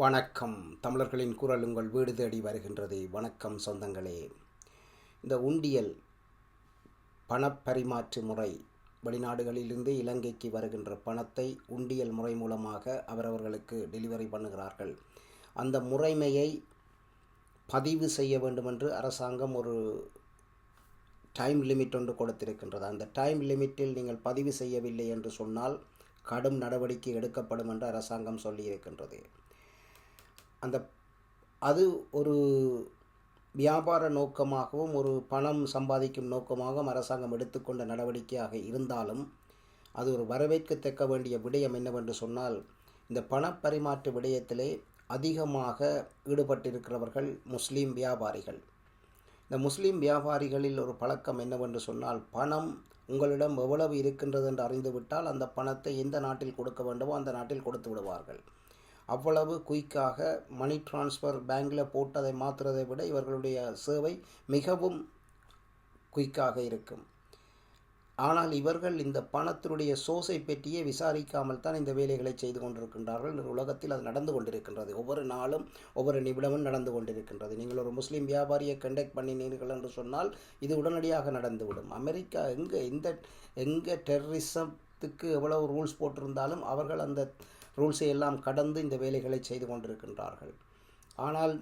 வணக்கம். தமிழர்களின் குரல் உங்கள் வீடு தேடி வருகின்றது. வணக்கம் சொந்தங்களே. இந்த உண்டியல் பணப்பரிமாற்று முறை வெளிநாடுகளிலிருந்து இலங்கைக்கு வருகின்ற பணத்தை உண்டியல் முறை மூலமாக அவரவர்களுக்கு டெலிவரி பண்ணுகிறார்கள். அந்த முறைமையை பதிவு செய்ய வேண்டுமென்று அரசாங்கம் ஒரு டைம் லிமிட் ஒன்று கொடுத்திருக்கின்றது. அந்த டைம் லிமிட்டில் நீங்கள் பதிவு செய்யவில்லை என்று சொன்னால் கடும் நடவடிக்கை எடுக்கப்படும் என்று அரசாங்கம் சொல்லியிருக்கின்றது. அந்த அது ஒரு வியாபார நோக்கமாகவும் ஒரு பணம் சம்பாதிக்கும் நோக்கமாகவும் அரசாங்கம் எடுத்துக்கொண்ட நடவடிக்கையாக இருந்தாலும் அது ஒரு வரவேற்கத்தக்க வேண்டிய விடயம் என்னவென்று சொன்னால் இந்த பணப்பரிமாற்று விடயத்திலே அதிகமாக ஈடுபட்டிருக்கிறவர்கள் முஸ்லீம் வியாபாரிகள். இந்த முஸ்லீம் வியாபாரிகளில் ஒரு பழக்கம் என்னவென்று சொன்னால் பணம் உங்களிடம் எவ்வளவு இருக்கின்றது என்று அறிந்துவிட்டால் அந்த பணத்தை எந்த நாட்டில் கொடுக்க வேண்டுமோ அந்த நாட்டில் கொடுத்து விடுவார்கள். அவ்வளவு குயிக்காக மணி டிரான்ஸ்ஃபர் பேங்கில் போட்டதை மாற்றுறதை விட இவர்களுடைய சேவை மிகவும் குயிக்காக இருக்கும். ஆனால் இவர்கள் இந்த பணத்தினுடைய சோர்ஸை பற்றியே விசாரிக்காமல் தான் இந்த வேலைகளை செய்து கொண்டிருக்கின்றார்கள். இந்த உலகத்தில் அது நடந்து கொண்டிருக்கின்றது. ஒவ்வொரு நாளும் ஒவ்வொரு நிமிடமும் நடந்து கொண்டிருக்கின்றது. நீங்கள் ஒரு முஸ்லீம் வியாபாரியை கண்டக்ட் பண்ணினீர்கள் என்று சொன்னால் இது உடனடியாக நடந்துவிடும். அமெரிக்கா எங்கே இந்த எங்கே டெரரிசத்துக்கு எவ்வளவு ரூல்ஸ் போட்டிருந்தாலும் அவர்கள் அந்த ரூல்ஸை எல்லாம் கடந்து இந்த வேலைகளை செய்து கொண்டிருக்கின்றார்கள். ஆனால்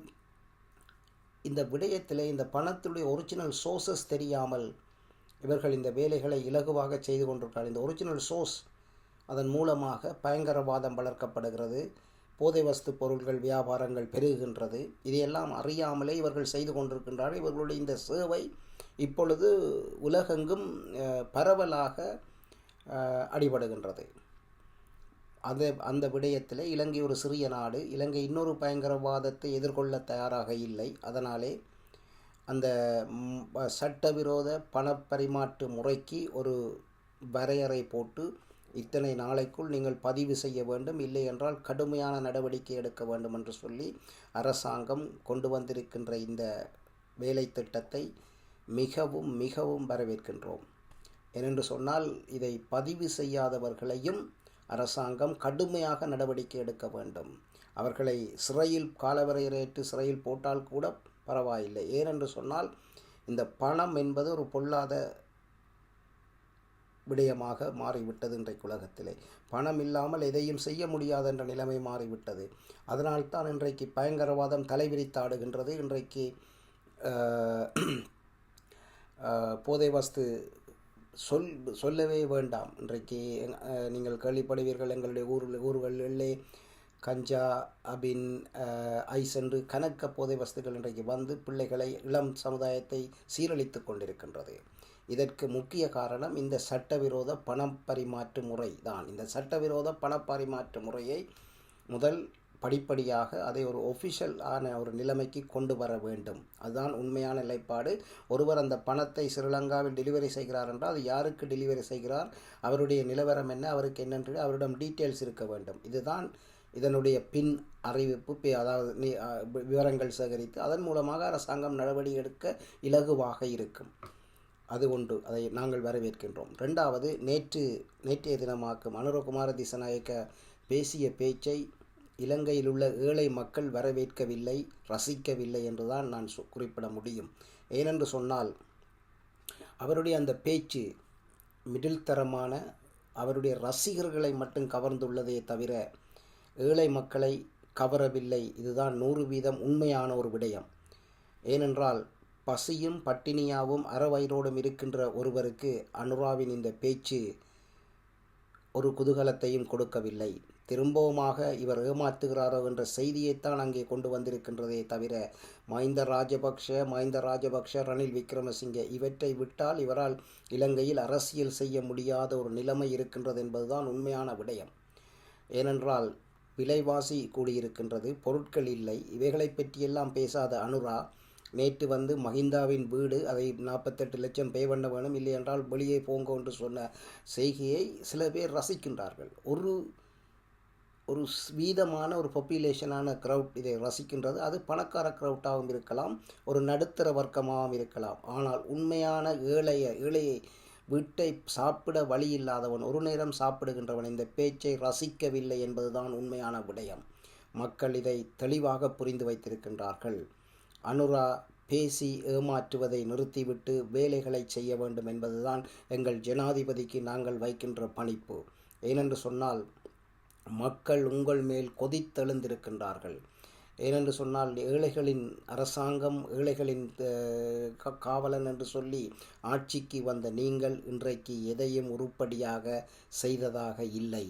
இந்த விடயத்தில் இந்த பணத்துடைய ஒரிஜினல் சோர்சஸ் தெரியாமல் இவர்கள் இந்த வேலைகளை இலகுவாக செய்து கொண்டிருக்கிறார். இந்த ஒரிஜினல் சோர்ஸ் அதன் மூலமாக பயங்கரவாதம் வளர்க்கப்படுகிறது. போதை வஸ்து பொருட்கள் வியாபாரங்கள் பெருகுகின்றது. இதையெல்லாம் அறியாமலே இவர்கள் செய்து கொண்டிருக்கின்றார்கள். இவர்களுடைய இந்த சேவை இப்பொழுது உலகெங்கும் பரவலாக அடிபடுகின்றது. அந்த அந்த விடயத்தில் இலங்கை ஒரு சிறிய நாடு இலங்கை இன்னொரு பயங்கரவாதத்தை எதிர்கொள்ள தயாராக இல்லை. அதனாலே அந்த சட்டவிரோத பணப்பரிமாற்று முறைக்கு ஒரு வரையறை போட்டு இத்தனை நாளைக்குள் நீங்கள் பதிவு செய்ய வேண்டும் இல்லை என்றால் கடுமையான நடவடிக்கை எடுக்க வேண்டும் என்று சொல்லி அரசாங்கம் கொண்டு வந்திருக்கின்ற இந்த வேலை திட்டத்தை மிகவும் மிகவும் வரவேற்கின்றோம். ஏனென்று சொன்னால் இதை பதிவு செய்யாதவர்களையும் அரசாங்கம் கடுமையாக நடவடிக்கை எடுக்க வேண்டும். அவர்களை சிறையில் காலவரையறையற்று சிறையில் போட்டால் கூட பரவாயில்லை. ஏனென்று சொன்னால் இந்த பணம் என்பது ஒரு பொல்லாத விடயமாக மாறிவிட்டது இன்றைக்கு உலகத்திலே. பணம் இல்லாமல் எதையும் செய்ய முடியாது என்ற நிலைமை மாறிவிட்டது. அதனால்தான் இன்றைக்கு பயங்கரவாதம் தலைவிரித்தாடுகின்றது. இன்றைக்கு போதை வஸ்து சொல் சொல்லவே வேண்டாம். இன்றைக்கு நீங்கள் கேள்விப்படுவீர்கள் எங்களுடைய ஊரில் ஊர்களிலே கஞ்சா அபின் ஐஸ் என்று கணக்க போதை வஸ்துகள் இன்றைக்கு வந்து பிள்ளைகளை இளம் சமுதாயத்தை சீரழித்து கொண்டிருக்கின்றது. இதற்கு முக்கிய காரணம் இந்த சட்டவிரோத பண பரிமாற்று முறை தான். இந்த சட்டவிரோத பணப்பரிமாற்று முறையை முதல் படிப்படியாக அதை ஒரு ஒஃபிஷியல் ஆன ஒரு நிலைமைக்கு கொண்டு வர வேண்டும். அதுதான் உண்மையான நிலைப்பாடு. ஒருவர் அந்த பணத்தை ஸ்ரீலங்காவில் டெலிவரி செய்கிறார் என்றால் அது யாருக்கு டெலிவரி செய்கிறார்? அவருடைய நிலவரம் என்ன? அவருக்கு என்னென்று அவரிடம் டீட்டெயில்ஸ் இருக்க வேண்டும். இதுதான் இதனுடைய பின் அறிவிப்பு. அதாவது விவரங்கள் சேகரித்து அதன் மூலமாக அரசாங்கம் நடவடிக்கை எடுக்க இலகுவாக இருக்கும். அது ஒன்று. அதை நாங்கள் வரவேற்கின்றோம். ரெண்டாவது நேற்று நேற்றைய தினமாக்கும் அனுரகுமார திசநாயக்க பேசிய பேச்சை இலங்கையில் உள்ள ஏழை மக்கள் வரவேற்கவில்லை ரசிக்கவில்லை என்றுதான் நான் குறிப்பிட முடியும். ஏனென்று சொன்னால் அவருடைய அந்த பேச்சு மிடில் தரமான அவருடைய ரசிகர்களை மட்டும் கவர்ந்துள்ளதே தவிர ஏழை மக்களை கவரவில்லை. இதுதான் நூறு வீதம் உண்மையான ஒரு விடயம். ஏனென்றால் பசியும் பட்டினியாவும் அறவயிரோடும் இருக்கின்ற ஒருவருக்கு அனுராவின் இந்த பேச்சு ஒரு குதூகலத்தையும் கொடுக்கவில்லை. திரும்பவுமாக இவர் ஏமாற்றுகிறாரோ என்ற செய்தியைத்தான் அங்கே கொண்டு வந்திருக்கின்றதே தவிர மஹிந்த ராஜபக்ஷ மஹிந்த ராஜபக்ஷ ரணில் விக்ரமசிங்கே இவற்றை விட்டால் இவரால் இலங்கையில் அரசியல் செய்ய முடியாத ஒரு நிலைமை இருக்கின்றது என்பதுதான் உண்மையான விடயம். ஏனென்றால் விலைவாசி கூடியிருக்கின்றது பொருட்கள் இல்லை இவைகளை பற்றியெல்லாம் பேசாத அனுரா நேற்று வந்து மஹிந்தாவின் வீடு அதை நாற்பத்தெட்டு லட்சம் பே பண்ண வேணும் இல்லை என்றால் வெளியே போங்க என்று சொன்ன செய்கையை சில பேர் ரசிக்கின்றார்கள். ஒரு ஒரு வீதமான ஒரு பாப்புலேஷனான க்ரௌட் இதை ரசிக்கின்றது. அது பணக்கார க்ரௌட்டாகவும் இருக்கலாம் ஒரு நடுத்தர வர்க்கமாகவும் இருக்கலாம். ஆனால் உண்மையான ஏழைய ஏழையை வீட்டை சாப்பிட வழி இல்லாதவன் ஒரு நேரம் சாப்பிடுகின்றவன் இந்த பேச்சை ரசிக்கவில்லை என்பதுதான் உண்மையான விடயம். மக்கள் இதை தெளிவாக புரிந்து வைத்திருக்கின்றார்கள். அனுரா பேசி ஏமாற்றுவதை நிறுத்திவிட்டு வேலைகளை செய்ய வேண்டும் என்பதுதான் எங்கள் ஜனாதிபதிக்கு நாங்கள் வைக்கின்ற பணிப்பு. ஏனென்று சொன்னால் மக்கள் உங்கள் மேல் கொதித்தெழுந்திருக்கின்றார்கள். ஏனென்று சொன்னால் ஏழைகளின் அரசாங்கம் ஏழைகளின் காவலன் என்று சொல்லி ஆட்சிக்கு வந்த நீங்கள் இன்றைக்கு எதையும் உருப்படியாக செய்ததாக இல்லை.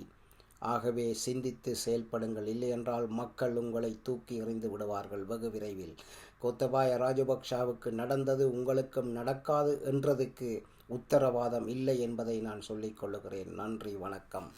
ஆகவே சிந்தித்து செயல்படுங்கள். இல்லையென்றால் மக்கள் உங்களை தூக்கி எறிந்து விடுவார்கள். வெகு விரைவில். கோத்தபாய ராஜபக்ஷாவுக்கு நடந்தது உங்களுக்கும் நடக்காது என்றதுக்கு உத்தரவாதம் இல்லை என்பதை நான் சொல்லிக் கொள்ளுகிறேன். நன்றி வணக்கம்.